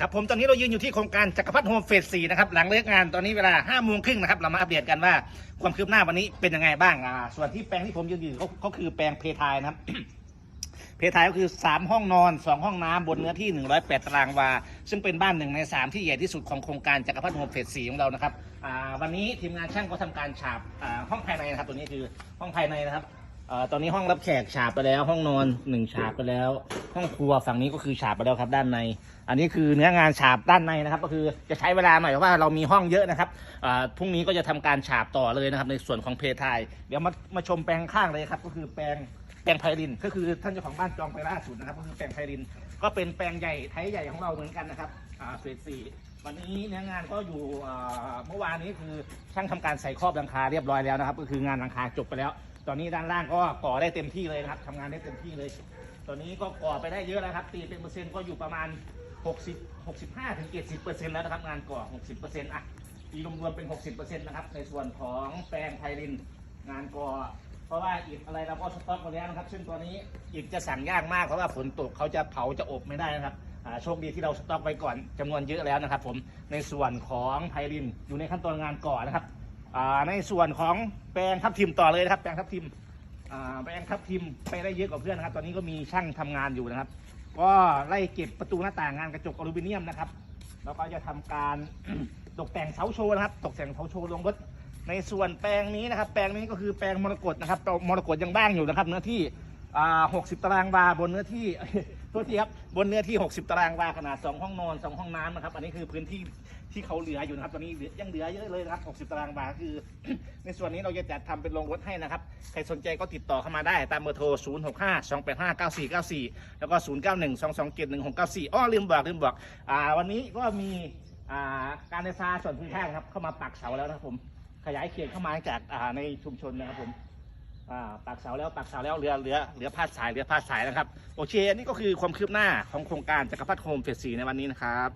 ครับผมตอนนี้เรายืนอยู่ที่โครงการจักรพรรดิโฮมเฟสสี่นะครับหลังเลิกงานตอนนี้เวลา5้าโมงครึ่งนะครับเรามาอัปเดตกันว่าความคืบหน้าวันนี้เป็นยังไงบ้างอ่าส่วนที่แปลงที่ผมยืนอยู่ก็ก็คือแปลงเพทายนะครับ เพทายก็คือ3ห้องนอน2ห้องน้ำบนเนื้อที่108ตารางวา ซึ่งเป็นบ้านหนึ่งใน3ที่ใหญ่ที่สุดของโครงการจักรพรรดิโฮมเฟสสี่ของเรานะครับอ่าวันนี้ทีมงานช่างก็ทำการฉาบอ่าห้องภายในนะครับตัวนี้คือห้องภายในนะครับ เอ่อตอนนี้ห้องรับแขกฉาบไปแล้ว ห้องนอนหนึ่งฉาบไปแล้ว ห้องครัวฝั่งนี้ก็คือฉาบไปแล้วครับด้านใน อันนี้คือเนื้องานฉาบด้านในนะครับ ก็คือจะใช้เวลาหน่อยเพราะว่าเรามีห้องเยอะนะครับอ่าพรุ่งนี้ก็จะทำการฉาบต่อเลยนะครับ ในส่วนของเพทายเดี๋ยวมามาชมแปลงข้างเลยครับ ก็คือแปลงแปลงไพริน ก็คือท่านเจ้าของบ้านจองไปล่าสุดนะครับ ก็คือแปลงไพริน ก็เป็นแปลงใหญ่ไทยใหญ่ของเราเหมือนกันนะครับอ่าเฟสสี่วันนี้เนื้องานก็อยู่อ่าเมื่อวานนี้คือช่างทำการใส่ครอบหลังคาเรียบร้อยแล้วนะครับ ก็คืองานหลังคาจบไปแล้ว ตอนนี้ด้านล่างก็ก่อได้เต็มที่เลยนะครับทำงานได้เต็มที่เลย ตอนนี้ก็ก่อไปได้เยอะแล้วครับ ตีเป็นเปอร์เซ็นต์ก็อยู่ประมาณ 60 65ถึง70เปอร์เซ็นต์แล้วนะครับงานก่อ 60เปอร์เซ็นต์อะตีรวมๆเป็น 60เปอร์เซ็นต์นะครับในส่วนของแปลงไทรินงานก่อ เพราะว่าอิฐอะไรเราก็สต็อกมาแล้วนะครับ ซึ่งตัวนี้อิฐจะสั่งยากมากเพราะว่าฝนตกเขาจะเผาจะอบไม่ได้นะครับโชคดีที่เราสต็อกไว้ก่อนจำนวนเยอะแล้วนะครับ ผมในส่วนของไพรินอยู่ในขั้นตอนงานก่อนะครับ ในส่วนของแปลงทับทิมต่อเลยนะครับ แปลงทับทิมแปลงทับทิมไปได้เยอะกว่าเพื่อนนะครับ ตอนนี้ก็มีช่างทำงานอยู่นะครับ ก็ไล่เก็บประตูหน้าต่างงานกระจกอลูมิเนียมนะครับ แล้วก็จะทำการตกแต่งเสาโชว์นะครับ ตกแต่งเสาโชว์ลงรถ ในส่วนแปลงนี้นะครับ แปลงนี้ก็คือแปลงมรกตนะครับมรกตยังบ้างอยู่นะครับ เนื้อที่อ่า60ตารางวาบนเนื้อที่โทษทีครับบนเนื้อที่ 60 ตารางวาขนาด 2 ห้องนอน 2 ห้องน้ำนะครับ อันนี้คือพื้นที่ ที่เขาเหลืออยู่นะครับตอนนี้เหลือยังเหลือเยอะเลยนะครับ 60 ตารางวาคือ ในส่วนนี้เราจะจัดทำเป็นโรงรถให้นะครับ ใครสนใจก็ติดต่อเข้ามาได้ตามเบอร์โทร 0 6 5 2 8 5 9 4 9 4 แล้วก็ 0 9 1 2 2 7 1 6 9 4อ้อลืมบอกลืมบอกอ่าวันนี้ก็มีอ่าการไฟฟ้าส่วนภูมิภาคครับเข้ามาปักเสาแล้วนะครับผมขยายเขตเข้ามาจากอ่าในชุมชนนะครับผมอ่าปักเสาแล้วปักเสาแล้วเรือเรือเรือพาดสายเรือพาดสายนะครับโอเคอันนี้ก็คือความคืบหน้าของโครงการจักรพรรดิโฮมเฟสสีในวันนี้นะครับ